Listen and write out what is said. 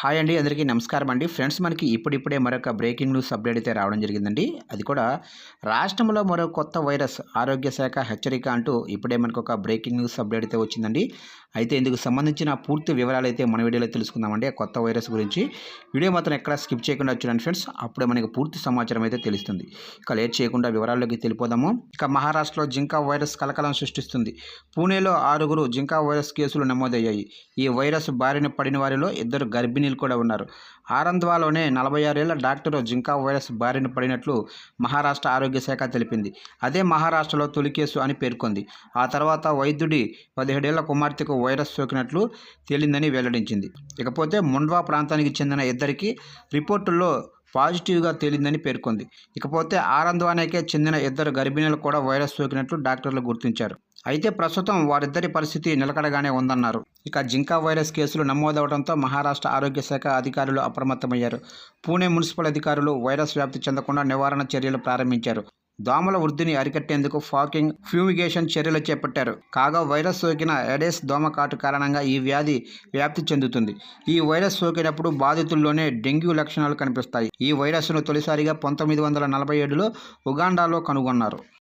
Hi అండి అందరికీ నమస్కారం అండి. ఫ్రెండ్స్ మనకి ఇప్పుడిప్పుడే మరొక బ్రేకింగ్ న్యూస్ అప్డేట్ అయితే రావడం జరిగిందండి. అది కూడా రాష్ట్రంలో మరో కొత్త వైరస్ ఆరోగ్య శాఖ హెచ్చరిక అంటూ ఇప్పుడే మనకు ఒక బ్రేకింగ్ న్యూస్ అప్డేట్ అయితే వచ్చిందండి. అయితే ఇందుకు సంబంధించిన పూర్తి వివరాలు అయితే మన వీడియోలో తెలుసుకుందామండి ఆ కొత్త వైరస్ గురించి. వీడియో మాత్రం ఎక్కడ స్కిప్ చేయకుండా చూడండి ఫ్రెండ్స్. అప్పుడే మనకి పూర్తి సమాచారం అయితే తెలుస్తుంది. ఇక లేట్ చేయకుండా వివరాల్లోకి తెలిపోదాము ఇక మహారాష్ట్రలో జింకా వైరస్ కలకలం సృష్టిస్తుంది. పూణేలో ఆరుగురు జింకా వైరస్ కేసులు నమోదయ్యాయి. ఈ వైరస్ బారిన పడిన వారిలో ఇద్దరు గర్భిణీలు కూడా ఉన్నారు. ఆరంధ్వాలోనే నలభై ఆరేళ్ళ డాక్టర్ జింకా వైరస్ బారిన పడినట్లు మహారాష్ట్ర ఆరోగ్య శాఖ తెలిపింది. అదే మహారాష్ట్రలో తొలి కేసు అని పేర్కొంది. ఆ తర్వాత వైద్యుడి పదిహేడేళ్ళ కుమార్తెకు వైరస్ సోకినట్లు తేలిందని వెల్లడించింది. ఇకపోతే ముండ్వా ప్రాంతానికి చెందిన ఇద్దరికి రిపోర్టుల్లో పాజిటివ్గా తేలిందని పేర్కొంది. ఇకపోతే ఆరంధ్వానేకే చెందిన ఇద్దరు గర్భిణీలు కూడా వైరస్ సోకినట్లు డాక్టర్లు గుర్తించారు. అయితే ప్రస్తుతం వారిద్దరి పరిస్థితి నిలకడగానే ఉందన్నారు. ఇక జింకా వైరస్ కేసులు నమోదవడంతో మహారాష్ట్ర ఆరోగ్య శాఖ అధికారులు అప్రమత్తమయ్యారు. పూణే మున్సిపల్ అధికారులు వైరస్ వ్యాప్తి చెందకుండా నివారణ చర్యలు ప్రారంభించారు. దోమల వృద్ధిని అరికట్టేందుకు ఫాకింగ్ ఫ్యూమిగేషన్ చర్యలు చేపట్టారు. కాగా వైరస్ సోకిన ఎడెస్ దోమకాటు కారణంగా ఈ వ్యాధి వ్యాప్తి చెందుతుంది. ఈ వైరస్ సోకినప్పుడు బాధితుల్లోనే డెంగ్యూ లక్షణాలు కనిపిస్తాయి. ఈ వైరస్ను తొలిసారిగా పంతొమ్మిది వందల నలభై ఏడులో ఉగాండాలో కనుగొన్నారు.